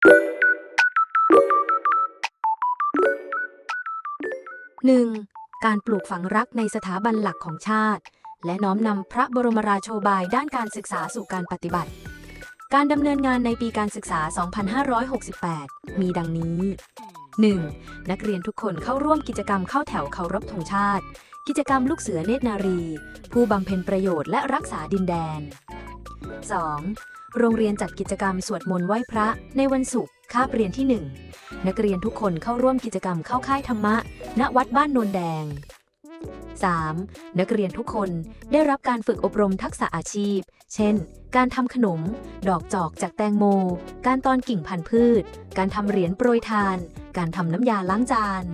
1. การปลูกฝังรักในสถาบันหลักของชาติ และน้อมนำพระบรมราโชบายด้านการศึกษาสู่การปฏิบัติ การดำเนินงานในปีการศึกษา 2568 มีดังนี้ 1. นักเรียนทุกคนเข้าร่วมกิจกรรมเข้าแถวเคารพธงชาติ กิจกรรมลูกเสือเนตรนารี ผู้บำเพ็ญประโยชน์และรักษาดินแดน 2. โรงเรียนจัดกิจกรรมสวดมนต์ไหว้พระ ในวันศุกร์คาบเรียนที่ 1 นักเรียนทุกคนเข้าร่วมกิจกรรมเข้าค่ายธรรมะ ณวัดบ้านโนนแดง 3. นักเรียนทุกคนได้รับการฝึกอบรมทักษะอาชีพ เช่น การทำขนม ดอกจอกจากแตงโม การตอนกิ่งพันธุ์พืช การทำเหรียญโปรยทาน การทำน้ำยาล้างจาน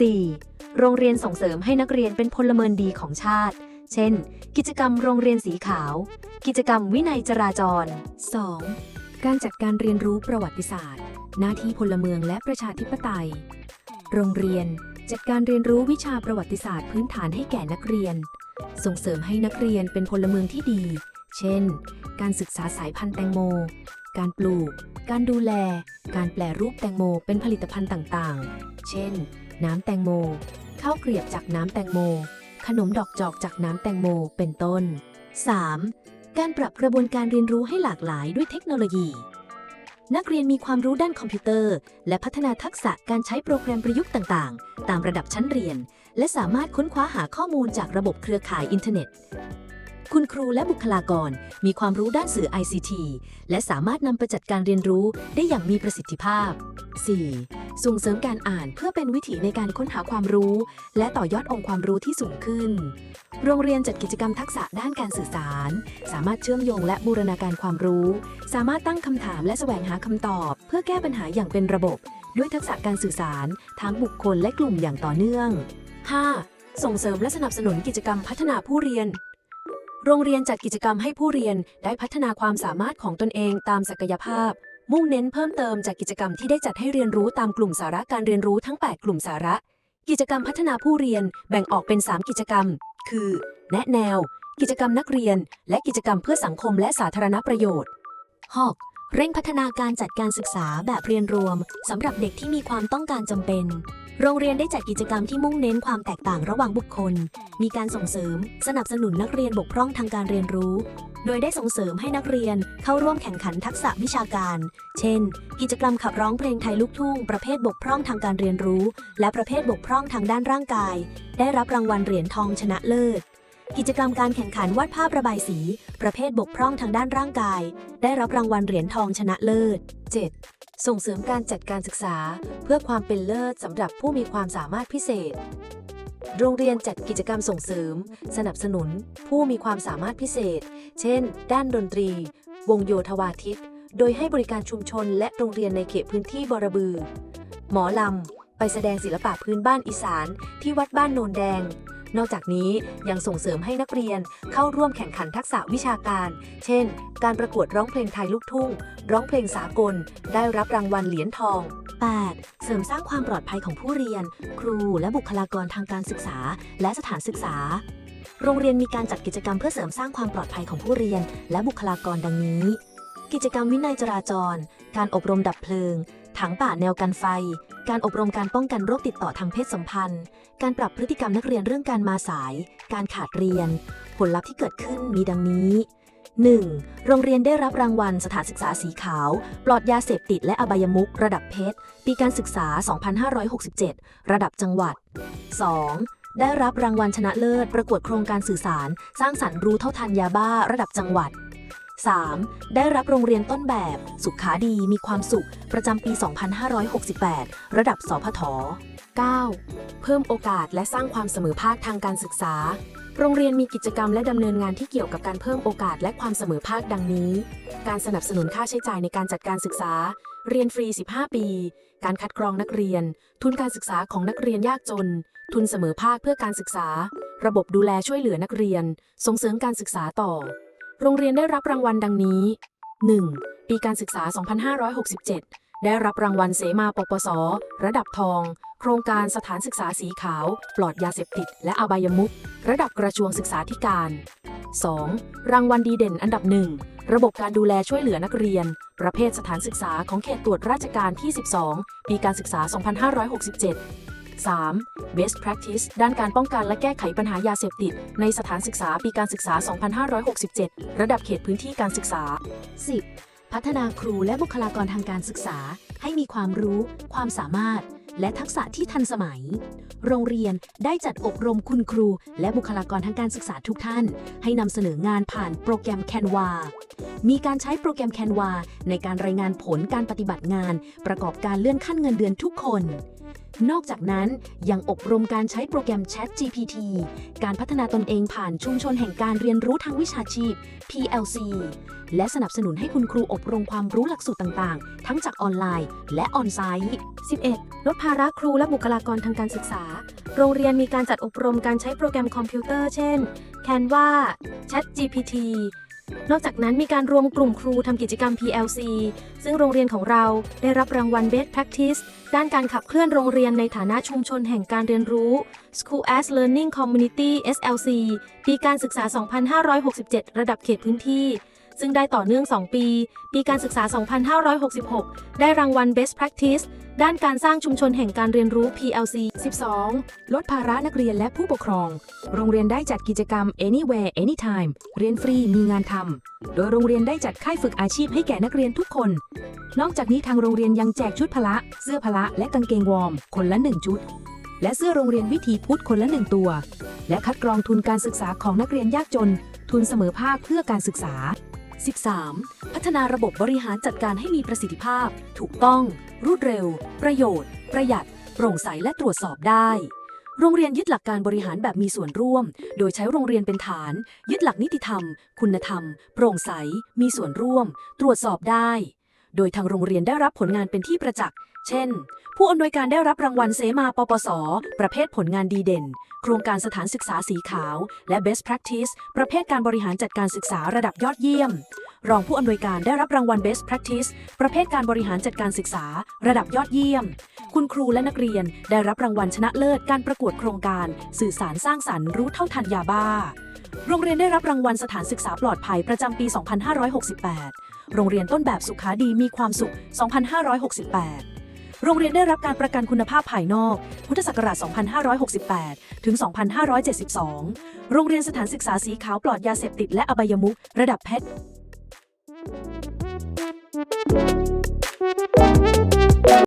4. โรงเรียนส่งเสริมให้นักเรียนเป็นพลเมืองดีของชาติ เช่น กิจกรรมโรงเรียนสีขาว กิจกรรมวินัยจราจร 2. การจัดการเรียนรู้ประวัติศาสตร์ หน้าที่พลเมืองและประชาธิปไตย โรงเรียนจัดการเรียนรู้วิชาประวัติศาสตร์พื้นฐานให้แก่นักเรียน ส่งเสริมให้นักเรียนเป็นพลเมืองที่ดี เช่น การศึกษาสายพันธุ์แตงโม การปลูก การดูแล การแปลรูปแตงโมเป็นผลิตภัณฑ์ต่างๆ เช่น น้ำแตงโม ข้าวเกรียบจากน้ำแตงโม ขนมดอกจอกจากน้ำแตงโมเป็นต้น 3. การปรับกระบวนการเรียนรู้ให้หลากหลายด้วยเทคโนโลยี นักเรียนมีความรู้ด้านคอมพิวเตอร์ และพัฒนาทักษะการใช้โปรแกรมประยุกต์ต่าง ๆ ตามระดับชั้นเรียน และสามารถค้นคว้าหาข้อมูลจากระบบเครือข่ายอินเทอร์เน็ต คุณครูและบุคลากรมีความรู้ด้านสื่อ ICT และสามารถนำไปจัดการเรียนรู้ได้อย่างมีประสิทธิภาพ 4. ส่งเสริมการอ่านเพื่อเป็นวิถีในการค้นหาความรู้ และต่อยอดองค์ความรู้ที่สูงขึ้น โรงเรียนจัดกิจกรรมทักษะด้านการสื่อสาร สามารถเชื่อมโยงและบูรณาการความรู้ สามารถตั้งคำถามและแสวงหาคำตอบ เพื่อแก้ปัญหาอย่างเป็นระบบ ด้วยทักษะการสื่อสารทั้งบุคคลและกลุ่มอย่างต่อเนื่อง 5. ส่งเสริมและสนับสนุนกิจกรรมพัฒนาผู้เรียนโรงเรียนจัดกิจกรรมให้ผู้เรียนได้พัฒนาความสามารถของตนเองตามศักยภาพ มุ่งเน้นเพิ่มเติมจากกิจกรรมที่ได้จัดให้เรียนรู้ตามกลุ่มสาระการเรียนรู้ทั้ง 8 กลุ่มสาระ กิจกรรมพัฒนาผู้เรียนแบ่งออกเป็น 3 กิจกรรม คือ แนะแนว กิจกรรมนักเรียน และกิจกรรมเพื่อสังคมและสาธารณประโยชน์ 6. เร่งพัฒนาการจัดการศึกษาแบบเรียนรวมสำหรับเด็กที่มีความต้องการจำเป็น โรงเรียนได้จัดกิจกรรมที่มุ่งเน้นความแตกต่างระหว่างบุคคล มีการส่งเสริม สนับสนุนนักเรียนบกพร่องทางการเรียนรู้ โดยได้ส่งเสริมให้นักเรียนเข้าร่วมแข่งขันทักษะวิชาการ เช่น กิจกรรมขับร้องเพลงไทยลูกทุ่ง ประเภทบกพร่องทางการเรียนรู้ และประเภทบกพร่องทางด้านร่างกาย ได้รับรางวัลเหรียญทองชนะเลิศ กิจกรรมการแข่งขันวาดภาพระบายสี ประเภทบกพร่องทางด้านร่างกาย ได้รับรางวัลเหรียญทองชนะเลิศ 7. ส่งเสริมการจัดการศึกษา เพื่อความเป็นเลิศสำหรับผู้มีความสามารถพิเศษ โรงเรียนจัดกิจกรรมส่งเสริม สนับสนุน ผู้มีความสามารถพิเศษ เช่น ด้านดนตรี วงโยธวาทิต โดยให้บริการชุมชนและโรงเรียนในเขตพื้นที่บรบือ หมอลำ ไปแสดงศิลปะพื้นบ้านอีสานที่วัดบ้านโนนแดง นอกจากนี้ยังส่งเสริมให้นักเรียนเข้าร่วมแข่งขันทักษะวิชาการ เช่น การประกวดร้องเพลงไทยลูกทุ่ง ร้องเพลงสากล ได้รับรางวัลเหรียญทอง 8. เสริมสร้างความปลอดภัยของผู้เรียน ครูและบุคลากรทางการศึกษา และสถานศึกษา โรงเรียนมีการจัดกิจกรรมเพื่อเสริมสร้างความปลอดภัยของผู้เรียน และบุคลากรดังนี้ กิจกรรมวินัยจราจร การอบรมดับเพลิง ถังป่าแนวกันไฟ การอบรมการป้องกันโรคติดต่อทางเพศสัมพันธ์ การปรับพฤติกรรมนักเรียนเรื่องการมาสาย การขาดเรียน ผลลัพธ์ที่เกิดขึ้นมีดังนี้ 1. โรงเรียนได้รับรางวัลสถานศึกษาสีขาว ปลอดยาเสพติดและอบายมุกระดับเพชร ปีการศึกษา 2567 ระดับจังหวัด 2. ได้รับรางวัลชนะเลิศประกวดโครงการสื่อสาร สร้างสรรค์รู้เท่าทันยาบ้าระดับจังหวัด 3. ได้รับโรงเรียนต้นแบบ สุขาดีมีความสุข ประจำปี 2568 ระดับสพท 9. เพิ่มโอกาสและสร้างความเสมอภาคทางการศึกษา โรงเรียนมีกิจกรรมและดำเนินงานที่เกี่ยวกับการเพิ่มโอกาสและความเสมอภาคดังนี้ การสนับสนุนค่าใช้จ่ายในการจัดการศึกษา เรียนฟรี 15 ปี การคัดกรองนักเรียน ทุนการศึกษาของนักเรียนยากจน ทุนเสมอภาคเพื่อการศึกษา ระบบดูแลช่วยเหลือนักเรียน ส่งเสริมการศึกษาต่อ โรงเรียนได้รับรางวัลดังนี้ 1. ปีการศึกษา 2567 ได้รับรางวัลเสมาปปส ระดับทอง โครงการสถานศึกษาสีขาว ปลอดยาเสพติด และอบายมุกระดับกระทรวงศึกษาธิการ 2. รางวัลดีเด่นอันดับหนึ่งระบบการดูแลช่วยเหลือนักเรียน ประเภทสถานศึกษาของเขตตรวจราชการที่ 12 ปีการศึกษา 2567 3. Best Practice ด้านการป้องกันและแก้ไขปัญหายาเสพติด ในสถานศึกษาปีการศึกษา 2567 ระดับเขตพื้นที่การศึกษา 10. พัฒนาครูและบุคลากรทางการศึกษา ให้มีความรู้ ความสามารถ และทักษะที่ทันสมัย โรงเรียนได้จัดอบรมคุณครู และบุคลากรทางการศึกษาทุกท่าน ให้นำเสนองานผ่านโปรแกรม Canva มีการใช้โปรแกรม Canva ในการรายงานผลการปฏิบัติงาน ประกอบการเลื่อนขั้นเงินเดือนทุกคน นอกจากนั้นยังอบรมการใช้โปรแกรม Chat GPT การพัฒนาตนเองผ่านชุมชนแห่งการเรียนรู้ทางวิชาชีพ PLC และสนับสนุนให้คุณครูอบรมความรู้หลักสูตรต่างๆ ทั้งจากออนไลน์ และออนไซต์ 11. ลดภาระครูและบุคลากรทางการศึกษา โรงเรียนมีการจัดอบรมการใช้โปรแกรมคอมพิวเตอร์ เช่น Canva Chat GPT นอกจากนั้นมีการรวมกลุ่มครูทำกิจกรรม PLC ซึ่งโรงเรียนของเราได้รับรางวัล Best Practice ด้านการขับเคลื่อนโรงเรียนในฐานะชุมชนแห่งการเรียนรู้ School as Learning Community SLC ปีการศึกษา 2567 ระดับเขตพื้นที่ ซึ่งได้ต่อเนื่อง 2 ปี ปีการศึกษา 2566 ได้รางวัล Best Practice ด้านการสร้างชุมชนแห่งการเรียนรู้ PLC 12. ลดภาระนักเรียนและผู้ปกครอง โรงเรียนได้จัดกิจกรรม Anywhere Anytime เรียนฟรีมีงานทำ โดยโรงเรียนได้จัดค่ายฝึกอาชีพให้แก่นักเรียนทุกคน นอกจากนี้ทางโรงเรียนยังแจกชุดพละ เสื้อพละ และกางเกงวอร์ม คนละ1ชุด และเสื้อโรงเรียนวิถีพุทธคนละ1ตัว และคัดกรองทุนการศึกษาของนักเรียนยากจน ทุนเสมอภาคเพื่อการศึกษา 13. พัฒนาระบบบริหารจัดการให้มีประสิทธิภาพ ถูกต้อง รวดเร็ว ประโยชน์ ประหยัด โปร่งใสและตรวจสอบได้ โรงเรียนยึดหลักการบริหารแบบมีส่วนร่วม โดยใช้โรงเรียนเป็นฐาน ยึดหลักนิติธรรม คุณธรรม โปร่งใส มีส่วนร่วม ตรวจสอบได้ โดยทางโรงเรียนได้รับผลงานเป็นที่ประจักษ์ เช่น ผู้อำนวยการได้รับรางวัลเสมาปปส ประเภทผลงานดีเด่น โครงการสถานศึกษาสีขาว และ Best Practice ประเภทการบริหารจัดการศึกษาระดับยอดเยี่ยม รองผู้อำนวยการได้รับรางวัล Best Practice ประเภทการบริหารจัดการศึกษา ระดับยอดเยี่ยม คุณครูและนักเรียนได้รับรางวัลชนะเลิศการประกวดโครงการ สื่อสารสร้างสรรค์รู้เท่าทันยาบ้าโรงเรียนได้รับรางวัลสถานศึกษาปลอดภัยประจำปี 2568 โรงเรียนต้นแบบสุขาดีมีความสุข 2568 โรงเรียนได้รับการประกันคุณภาพภายนอก พุทธศักราช 2568 ถึง 2572 โรงเรียนสถานศึกษาสีขาวปลอดยาเสพติดและอบายมุขระดับเพชร